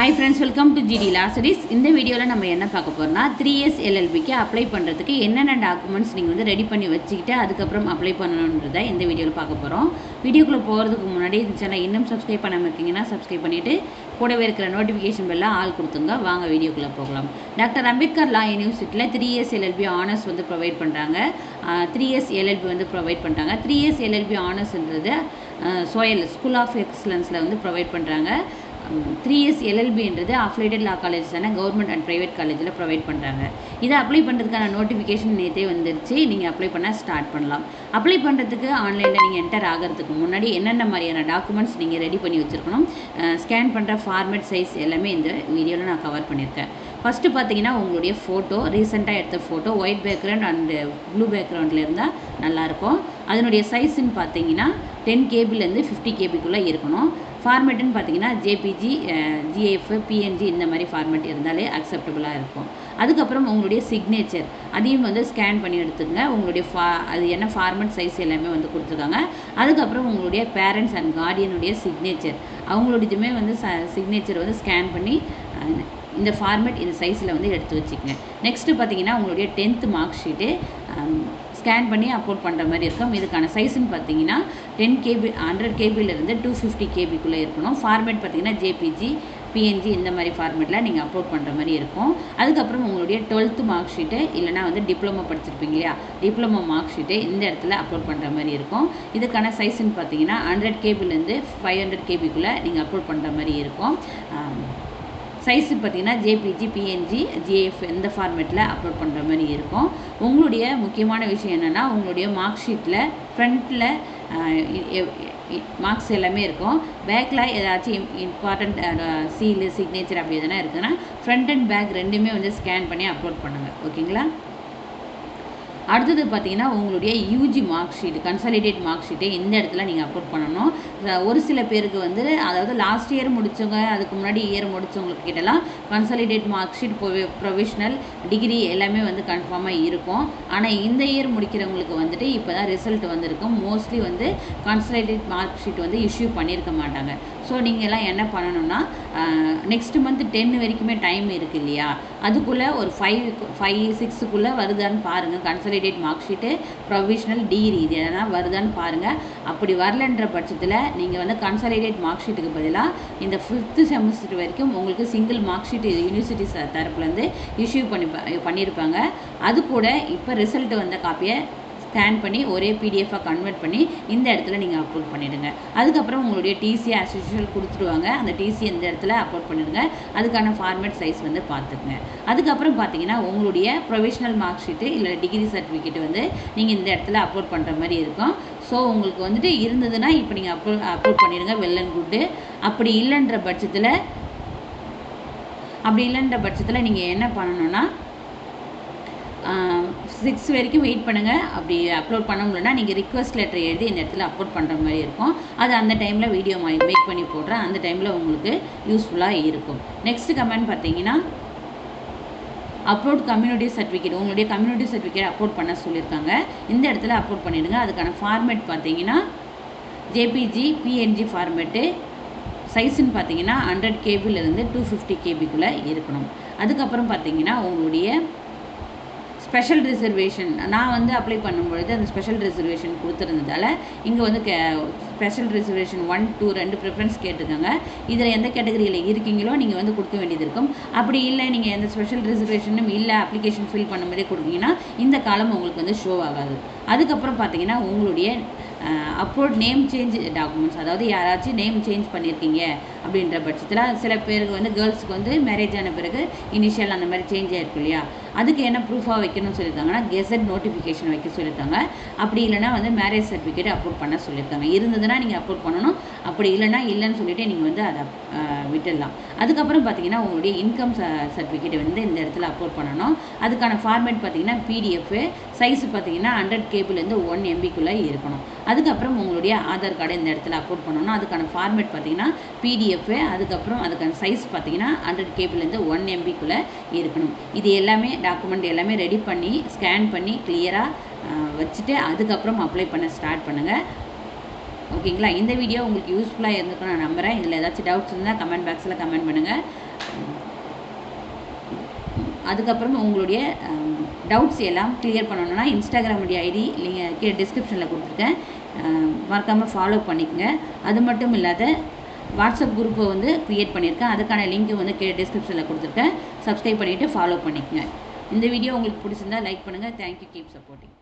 Hi friends welcome to GD Lazarus இந்த வீடியோவில் நம்ம என்ன பார்க்க போகிறோம்னா த்ரீ இயர்ஸ் எல்எல்பிக்கு அப்ளை பண்ணுறதுக்கு என்னென்ன டாக்குமெண்ட்ஸ் நீங்கள் வந்து ரெடி பண்ணி வச்சுக்கிட்டு அதுக்கப்புறம் அப்ளை பண்ணணுன்றதை இந்த வீடியோவில் பார்க்க போகிறோம் வீடியோக்குள்ளே போகிறதுக்கு முன்னாடி இந்த சேனல் இன்னும் சப்ஸ்கிரைப் பண்ணாமல் இருக்கீங்கன்னா சப்ஸ்கிரைப் பண்ணிவிட்டு கூடவே இருக்கிற நோட்டிஃபிகேஷன் பெல்லாம் ஆள் கொடுத்துங்க. வாங்க வீடியோக்குள்ளே போகலாம். டாக்டர் அம்பேத்கர் லா யூனிவர்சிட்டியில் த்ரீ இயர்ஸ் எல்எல்பி ஆனர்ஸ் வந்து ப்ரொவைட் பண்ணுறாங்க த்ரீ இயர்ஸ் எல்எல்பி வந்து ப்ரொவைட் பண்ணுறாங்க த்ரீ இயர்ஸ் எல்எல்பி ஆனர்ஸ்ன்றது சோயல் ஸ்கூல் ஆஃப் எக்ஸலன்ஸில் வந்து ப்ரொவைட் பண்ணுறாங்க த்ரீ இயர்ஸ் எல்எல்பின்றது அஃபிலேட்டட் லா காலேஜ் தானே கவர்மெண்ட் அண்ட் ப்ரைவேட் காலேஜில் ப்ரொவைட் பண்ணுறாங்க இதை அப்ளை பண்ணுறதுக்கான நோட்டிஃபிகேஷன் நேற்றே வந்துருச்சு. நீங்கள் அப்ளை பண்ண ஸ்டார்ட் பண்ணலாம். அப்ளை பண்ணுறதுக்கு ஆன்லைனில் நீங்கள் என்டர் ஆகிறதுக்கு முன்னாடி என்னென்ன மாதிரியான டாக்குமெண்ட்ஸ் நீங்கள் ரெடி பண்ணி வச்சுருக்கணும் ஸ்கேன் பண்ணுற ஃபார்மேட் சைஸ் எல்லாமே இந்த வீடியோவில் நான் கவர் பண்ணியிருக்கேன். ஃபஸ்ட்டு பார்த்தீங்கன்னா உங்களுடைய ஃபோட்டோ ரீசெண்டாக எடுத்த photo white background and blue பேக்ரவுண்டில் இருந்தால் நல்லாயிருக்கும் அதனுடைய சைஸுன்னு பார்த்தீங்கன்னா டென் கேபிலேருந்து ஃபிஃப்டி கேபிக்குள்ளே இருக்கணும். ஃபார்மேட்டுன்னு பார்த்தீங்கன்னா ஜேபிஜி ஜிஎஃப் பிஎன்ஜி இந்த மாதிரி ஃபார்மேட் இருந்தாலே அக்செப்டபுளாக இருக்கும். அதுக்கப்புறம் உங்களுடைய சிக்னேச்சர் அதையும் வந்து ஸ்கேன் பண்ணி எடுத்துங்க உங்களுடைய ஃபா அது என்ன ஃபார்மேட் சைஸ் எல்லாமே வந்து கொடுத்துருக்காங்க. அதுக்கப்புறம் உங்களுடைய பேரண்ட்ஸ் அண்ட் கார்டியனுடைய சிக்னேச்சர் அவங்களுடையதுமே வந்து ச சிக்னேச்சர் வந்து ஸ்கேன் பண்ணி இந்த ஃபார்மேட் இந்த சைஸில் வந்து எடுத்து வச்சுக்கோங்க. நெக்ஸ்ட்டு பார்த்தீங்கன்னா உங்களுடைய டென்த்து மார்க் ஷீட்டு ஸ்கேன் பண்ணி அப்லோட் பண்ணுற மாதிரி இருக்கும். இதுக்கான சைஸ்ன்னு பார்த்தீங்கன்னா டென் கேபி ஹண்ட்ரட் கேபிலேருந்து டூ ஃபிஃப்டி கேபிக்குள்ளே இருக்கணும். ஃபார்மேட் பார்த்தீங்கன்னா ஜேபிஜி பிஎன்ஜி இந்த மாதிரி ஃபார்மேட்டில் நீங்கள் அப்லோட் பண்ணுற மாதிரி இருக்கும். அதுக்கப்புறம் உங்களுடைய டுவெல்த்து மார்க் ஷீட்டு இல்லைனா வந்து டிப்ளமோ படிச்சிருப்பீங்க இல்லையா? டிப்ளமோ மார்க் ஷீட்டு இந்த இடத்துல அப்லோட் பண்ணுற மாதிரி இருக்கும். இதுக்கான சைஸ்ன்னு பார்த்தீங்கன்னா ஹண்ட்ரட் கேபிலேருந்து ஃபைவ் ஹண்ட்ரட் கேபிக்குள்ளே நீங்கள் அப்லோட் பண்ணுற மாதிரி இருக்கும். சைஸு பார்த்தீங்கன்னா ஜேபிஜி பிஎன்ஜி ஜிஎஃப் இந்த ஃபார்மேட்டில் அப்லோட் பண்ணுற மாதிரி இருக்கும். உங்களுடைய முக்கியமான விஷயம் என்னென்னா உங்களுடைய மார்க் ஷீட்டில் ஃப்ரண்ட்டில் மார்க்ஸ் எல்லாமே இருக்கும். பேக்கில் ஏதாச்சும் இம்பார்ட்டண்ட் சீலு சிக்னேச்சர் அப்படி எதனா இருக்குதுன்னா ஃப்ரண்ட் அண்ட் பேக் ரெண்டுமே வந்து ஸ்கேன் பண்ணி அப்லோட் பண்ணுங்கள் ஓகேங்களா அடுத்தது பார்த்தீங்கன்னா உங்களுடைய UG mark sheet consolidate mark ஷீட்டை இந்த இடத்துல நீங்கள் அப்லோட் பண்ணணும். ஒரு சில பேருக்கு வந்து அதாவது லாஸ்ட் இயர் முடித்தவங்க அதுக்கு முன்னாடி இயர் முடித்தவங்களுக்கு கிட்டலாம் consolidate mark sheet provisional degree எல்லாமே வந்து கன்ஃபார்மாக இருக்கும். ஆனால் இந்த இயர் முடிக்கிறவங்களுக்கு வந்துட்டு இப்போ தான் ரிசல்ட் வந்திருக்கும் மோஸ்ட்லி வந்து கன்சாலிடேட் மார்க் ஷீட் வந்து இஷ்யூ பண்ணியிருக்க மாட்டாங்க. ஸோ நீங்கள்லாம் என்ன பண்ணணும்னா நெக்ஸ்ட் மந்த் டென் வரைக்குமே டைம் இருக்குது இல்லையா? அதுக்குள்ளே ஒரு ஃபைவ் ஃபைவ் சிக்ஸுக்குள்ளே வருதான்னு பாருங்கள் consolidate mark sheet provisional degree இது எதனா வருதான்னு பாருங்கள் அப்படி வரலன்ற பட்சத்தில் நீங்கள் வந்து கன்சலிடேட் மார்க் ஷீட்டுக்கு பதிலாக இந்த ஃபிஃப்த்து செமஸ்டர் வரைக்கும் உங்களுக்கு சிங்கிள் மார்க் ஷீட் யூனிவர்சிட்டி தரப்புலேருந்து இஷ்யூ பண்ணி பண்ணியிருப்பாங்க அது கூட இப்போ ரிசல்ட் வந்த காப்பியை ஸ்கேன் பண்ணி ஒரே பிடிஎஃபாக கன்வெர்ட் பண்ணி இந்த இடத்துல நீங்கள் அப்லோட் பண்ணிவிடுங்க அதுக்கப்புறம் உங்களுடைய டிசி ஆஸ் யூஷுவல் கொடுத்துருவாங்க அந்த டிசி இந்த இடத்துல அப்லோட் பண்ணிடுங்க. அதுக்கான ஃபார்மேட் சைஸ் வந்து பார்த்துக்குங்க. அதுக்கப்புறம் பார்த்தீங்கன்னா உங்களுடைய ப்ரொவிஷனல் மார்க் ஷீட்டு இல்லை டிகிரி சர்டிஃபிகேட் வந்து நீங்கள் இந்த இடத்துல அப்லோட் பண்ணுற மாதிரி இருக்கும். ஸோ உங்களுக்கு வந்துட்டு இருந்ததுன்னா இப்போ நீங்கள் அப்லோட் அப்லோட் பண்ணிடுங்க. வெல் அண்ட் குட்டு அப்படி இல்லைன்ற பட்சத்தில் அப்படி இல்லைன்ற பட்சத்தில் நீங்கள் என்ன பண்ணணும்னா சிக்ஸ் வரைக்கும் வெயிட் பண்ணுங்கள் அப்படி அப்லோட் பண்ண முடியலன்னா நீங்கள் ரிக்வஸ்ட் லெட்டர் எழுதி இந்த இடத்துல அப்லோட் பண்ணுற மாதிரி இருக்கும். அது அந்த டைமில் வீடியோ மேக் பண்ணி போடுறேன். அந்த டைமில் உங்களுக்கு யூஸ்ஃபுல்லாக இருக்கும். நெக்ஸ்ட் கமெண்ட் பார்த்தீங்கன்னா அப்லோட் கம்யூனிட்டி சர்டிஃபிகேட் உங்களுடைய கம்யூனிட்டி சர்டிஃபிகேட் அப்லோட் பண்ண சொல்லியிருக்காங்க. இந்த இடத்துல அப்லோட் பண்ணிவிடுங்க அதுக்கான ஃபார்மேட் பார்த்தீங்கன்னா ஜேபிஜி பிஎன்ஜி ஃபார்மேட்டு சைஸுன்னு பார்த்தீங்கன்னா ஹண்ட்ரட் கேபிலேருந்து டூ ஃபிஃப்டி கேபிக்குள்ளே இருக்கணும். அதுக்கப்புறம் பார்த்தீங்கன்னா உங்களுடைய ஸ்பெஷல் ரிசர்வேஷன். நான் வந்து அப்ளை பண்ணும்பொழுது அந்த ஸ்பெஷல் ரிசர்வேஷன் கொடுத்துருந்ததால இங்கே வந்து K special reservation one two ரெண்டு ப்ரிஃபரன்ஸ் கேட்டிருக்காங்க. இதில் எந்த கேட்டகரியில் இருக்கீங்களோ நீங்கள் வந்து கொடுக்க வேண்டியது இருக்கும். அப்படி இல்லை நீங்கள் எந்த ஸ்பெஷல் ரிசர்வேஷனும் இல்லை அப்ளிகேஷன் ஃபில் பண்ணும்போதே கொடுத்தீங்கன்னா இந்த காலம் உங்களுக்கு வந்து ஷோ ஆகாது. அதுக்கப்புறம் பார்த்தீங்கன்னா உங்களுடைய அப்லோட் நேம் சேஞ்ச் டாக்குமெண்ட்ஸ் அதாவது யாராச்சும் நேம் சேஞ்ச் பண்ணியிருக்கீங்க அப்படின்ற பட்சத்தில் சில பேருக்கு வந்து கேர்ள்ஸுக்கு வந்து மேரேஜ் ஆன பிறகு இனிஷியல் அந்த மாதிரி சேஞ்ச் ஆகிருக்கும் இல்லையா? அதுக்கு என்ன ப்ரூஃபாக வைக்கணும்னு சொல்லியிருக்காங்கன்னா கெசட் நோட்டிஃபிகேஷன் வைக்க சொல்லியிருக்காங்க. அப்படி இல்லைனா வந்து மேரேஜ் சர்டிஃபிகேட் அப்லோட் பண்ண சொல்லியிருக்காங்க. இருந்ததுன்னா நீங்கள் அப்லோட் பண்ணணும். அப்படி இல்லைனா இல்லைன்னு சொல்லிட்டு நீங்கள் வந்து அதை விட்டுடலாம். அதுக்கப்புறம் பார்த்தீங்கன்னா உங்களுடைய இன்கம் சர்டிஃபிகேட் வந்து இந்த இடத்துல அப்லோட் பண்ணணும். அதுக்கான ஃபார்மேட் பார்த்தீங்கன்னா பிடிஎஃப் சைஸ் பார்த்தீங்கன்னா ஹண்ட்ரட் கேபிலேருந்து ஒன் எம்பிக்குள்ளே இருக்கணும். அதுக்கப்புறம் உங்களுடைய ஆதார் கார்டை இந்த இடத்துல அப்லோட் பண்ணணும். அதுக்கான ஃபார்மேட் பார்த்தீங்கன்னா பிடிஎஃப் அதுக்கப்புறம் அதுக்கான சைஸ் பார்த்தீங்கன்னா ஹண்ட்ரட் கேபிலேருந்து ஒன் எம்பிக்குள்ளே இருக்கணும். இது எல்லாமே டாக்குமெண்ட் எல்லாமே ரெடி பண்ணி ஸ்கேன் பண்ணி கிளியராக வச்சுட்டு அதுக்கப்புறம் அப்ளை பண்ண ஸ்டார்ட் பண்ணுங்கள் ஓகேங்களா இந்த வீடியோ உங்களுக்கு யூஸ்ஃபுல்லாக இருந்துக்கும் நான் நம்புகிறேன் இதில் ஏதாச்சும் டவுட்ஸ் இருந்தால் கமெண்ட் பாக்ஸில் கமெண்ட் பண்ணுங்கள் அதுக்கப்புறம் உங்களுடைய டவுட்ஸ் எல்லாம் கிளியர் பண்ணணும்னா இன்ஸ்டாகிராமுடைய ஐடி நீங்கள் கீழே டிஸ்கிரிப்ஷனில் கொடுத்துருக்கேன். மறக்காமல் ஃபாலோ பண்ணிக்கோங்க. அது மட்டும் இல்லாத வாட்ஸ்அப் குரூப்பை வந்து க்ரியேட் பண்ணியிருக்கேன். அதுக்கான லிங்க் வந்து கீழே டிஸ்கிரிப்ஷனில் கொடுத்துருக்கேன். சப்ஸ்கிரைப் பண்ணிவிட்டு ஃபாலோ பண்ணிக்கோங்க. இந்த வீடியோ உங்களுக்கு பிடிச்சிருந்தா லைக் பண்ணுங்கள் தேங்க்யூ கீப் சப்போர்ட்டிங்